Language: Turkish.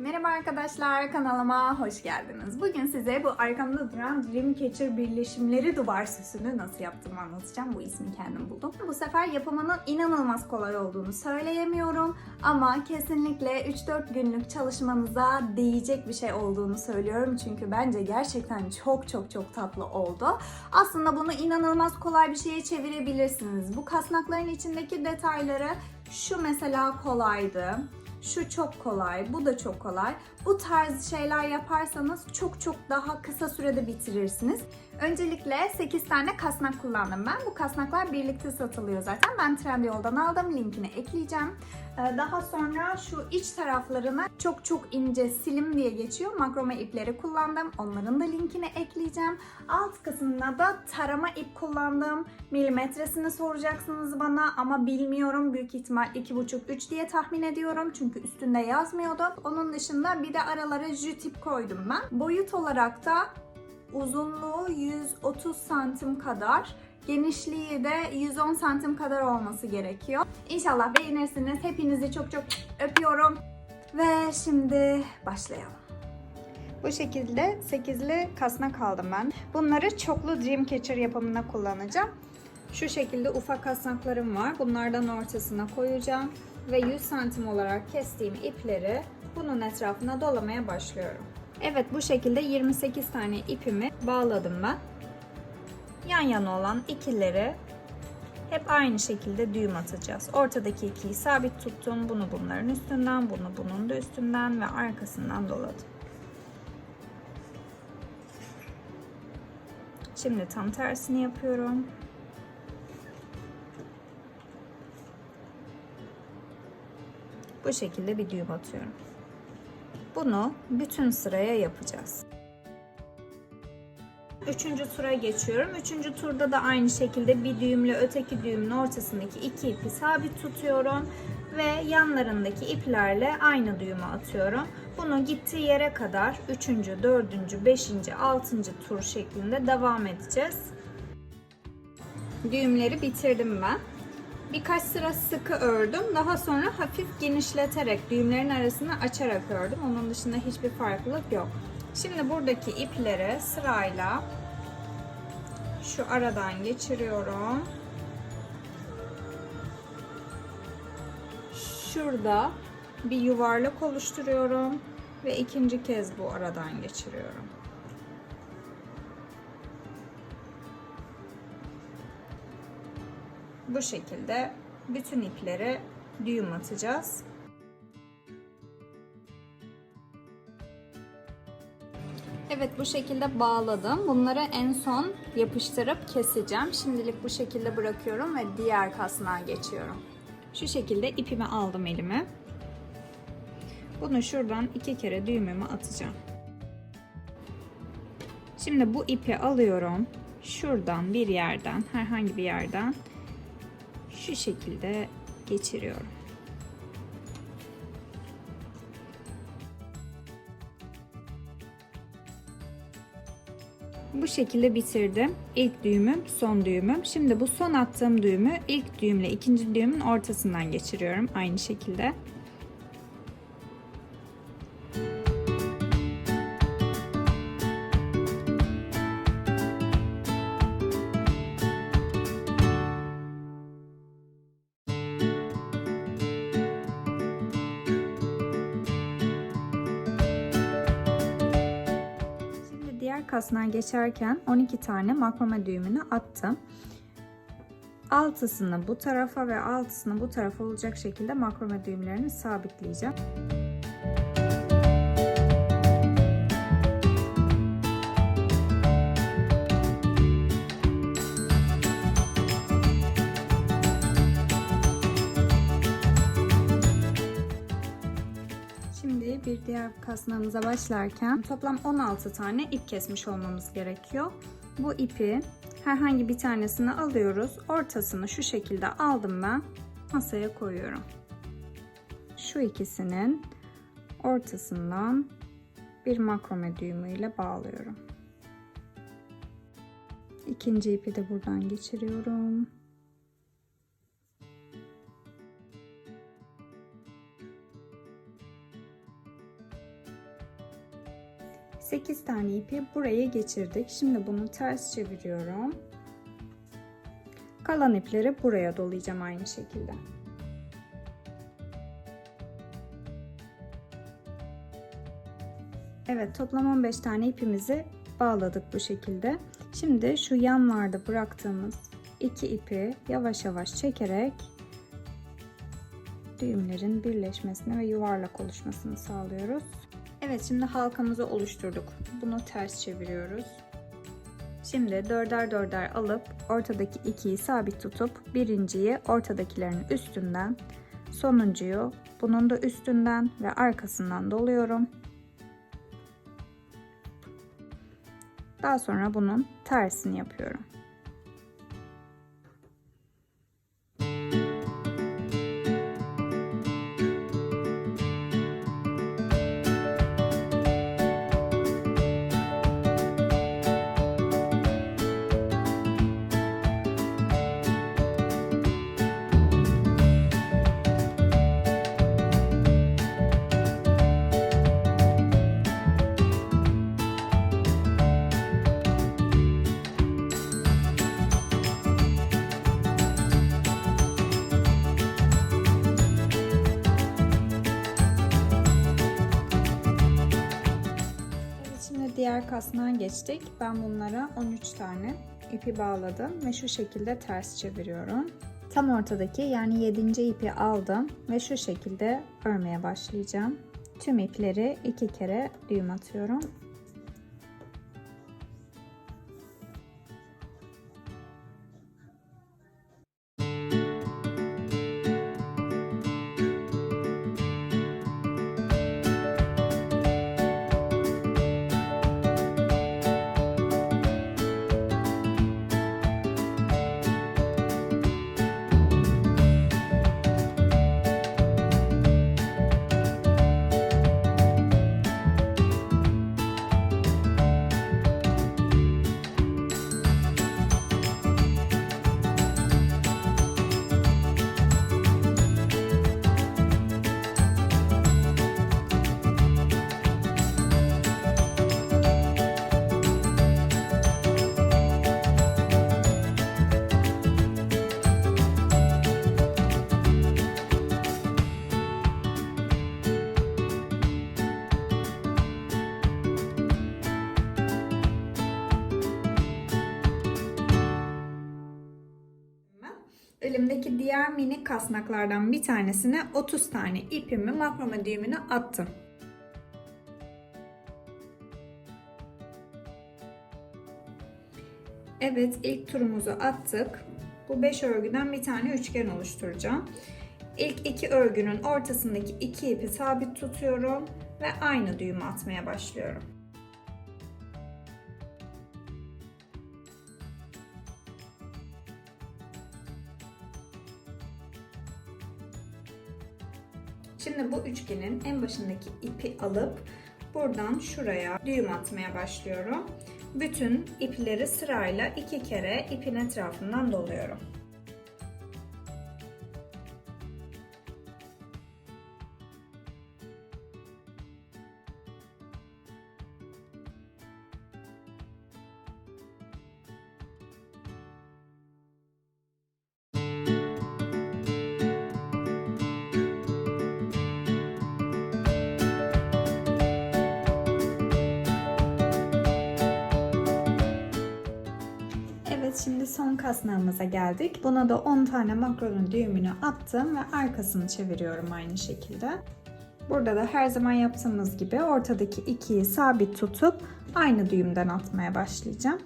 Merhaba arkadaşlar kanalıma hoş geldiniz. Bugün size bu arkamda duran Dreamcatcher birleşimleri duvar süsünü nasıl yaptığımı anlatacağım. Bu ismi kendim buldum. Bu sefer yapımının inanılmaz kolay olduğunu söyleyemiyorum ama kesinlikle 3-4 günlük çalışmanıza değecek bir şey olduğunu söylüyorum. Çünkü bence gerçekten çok çok çok tatlı oldu. Aslında bunu inanılmaz kolay bir şeye çevirebilirsiniz. Bu kasnakların içindeki detayları şu mesela kolaydı. Şu çok kolay, bu da çok kolay. Bu tarz şeyler yaparsanız çok çok daha kısa sürede bitirirsiniz. Öncelikle 8 tane kasnak kullandım ben. Bu kasnaklar birlikte satılıyor zaten. Ben Trendyol'dan aldım. Linkini ekleyeceğim. Ee, Daha sonra şu iç taraflarına çok çok ince silim diye geçiyor. Makrome ipleri kullandım. Onların da linkini ekleyeceğim. Alt kısmına da tarama ip kullandım. Milimetresini soracaksınız bana ama bilmiyorum. Büyük ihtimal 2,5-3 diye tahmin ediyorum. Çünkü üstünde yazmıyordu. Onun dışında bir de aralara jütip koydum ben. Boyut olarak da uzunluğu 130 santim kadar. Genişliği de 110 santim kadar olması gerekiyor. İnşallah beğenirsiniz. Hepinizi çok çok öpüyorum. Ve şimdi başlayalım. Bu şekilde 8'li kasnak aldım ben. Bunları çoklu Dreamcatcher yapımına kullanacağım. Şu şekilde ufak kasnaklarım var. Bunlardan ortasına koyacağım. Ve 100 santim olarak kestiğim ipleri bunun etrafına dolamaya başlıyorum. Evet bu şekilde 28 tane ipimi bağladım ben. Yan yana olan ikileri hep aynı şekilde düğüm atacağız. Ortadaki ikiyi sabit tuttum. Bunu bunların üstünden, bunu bunun da üstünden ve arkasından doladım. Şimdi tam tersini yapıyorum. Bu şekilde bir düğüm atıyorum. Bunu bütün sıraya yapacağız. Üçüncü tura geçiyorum. Üçüncü turda da aynı şekilde bir düğümle öteki düğümün ortasındaki iki ipi sabit tutuyorum ve yanlarındaki iplerle aynı düğümü atıyorum. Bunu gittiği yere kadar üçüncü, dördüncü, beşinci, altıncı tur şeklinde devam edeceğiz. Düğümleri bitirdim ben. Birkaç sıra sıkı ördüm. Daha sonra hafif genişleterek düğümlerin arasını açarak ördüm. Onun dışında hiçbir farklılık yok. Şimdi buradaki ipleri sırayla şu aradan geçiriyorum. Şurada bir yuvarlak oluşturuyorum ve ikinci kez bu aradan geçiriyorum. Bu şekilde bütün ipleri düğüm atacağız. Evet bu şekilde bağladım. Bunları en son yapıştırıp keseceğim. Şimdilik bu şekilde bırakıyorum ve diğer kasnağa geçiyorum. Şu şekilde ipimi aldım elime. Bunu şuradan iki kere düğümümü atacağım. Şimdi bu ipi alıyorum. Şuradan bir yerden, herhangi bir yerden şu şekilde geçiriyorum. Bu şekilde bitirdim. İlk düğümüm, son düğümüm. Şimdi bu son attığım düğümü ilk düğümle ikinci düğümün ortasından geçiriyorum aynı şekilde. Kasnağa geçerken 12 tane makrome düğümünü attım. Altısını bu tarafa ve altısını bu tarafa olacak şekilde makrome düğümlerini sabitleyeceğim. Diğer kasnağımıza başlarken toplam 16 tane ip kesmiş olmamız gerekiyor. Bu ipi herhangi bir tanesini alıyoruz. Ortasını şu şekilde aldım ben. Masaya koyuyorum. Şu ikisinin ortasından bir makrome düğümüyle bağlıyorum. İkinci ipi de buradan geçiriyorum. 8 tane ipi buraya geçirdik. Şimdi bunu ters çeviriyorum. Kalan ipleri buraya dolayacağım aynı şekilde. Evet toplam 15 tane ipimizi bağladık bu şekilde. Şimdi şu yanlarda bıraktığımız iki ipi yavaş yavaş çekerek düğümlerin birleşmesini ve yuvarlak oluşmasını sağlıyoruz. Evet şimdi halkamızı oluşturduk. Bunu ters çeviriyoruz. Şimdi dörder dörder alıp ortadaki ikiyi sabit tutup birinciyi ortadakilerin üstünden, sonuncuyu bunun da üstünden ve arkasından doluyorum. Daha sonra bunun tersini yapıyorum. Diğer kasnağa geçtik. Ben bunlara 13 tane ipi bağladım ve şu şekilde ters çeviriyorum. Tam ortadaki yani 7. ipi aldım ve şu şekilde örmeye başlayacağım. Tüm ipleri iki kere düğüm atıyorum. Elimdeki diğer mini kasnaklardan bir tanesine 30 tane ipimi makrome düğümüne attım. Evet ilk turumuzu attık. Bu 5 örgüden bir tane üçgen oluşturacağım. İlk iki örgünün ortasındaki iki ipi sabit tutuyorum ve aynı düğümü atmaya başlıyorum. Şimdi bu üçgenin en başındaki ipi alıp buradan şuraya düğüm atmaya başlıyorum. Bütün ipleri sırayla iki kere ipin etrafından doluyorum. Kasnağımıza geldik. Buna da 10 tane makronun düğümünü attım ve arkasını çeviriyorum aynı şekilde. Burada da her zaman yaptığımız gibi ortadaki ikiyi sabit tutup aynı düğümden atmaya başlayacağım.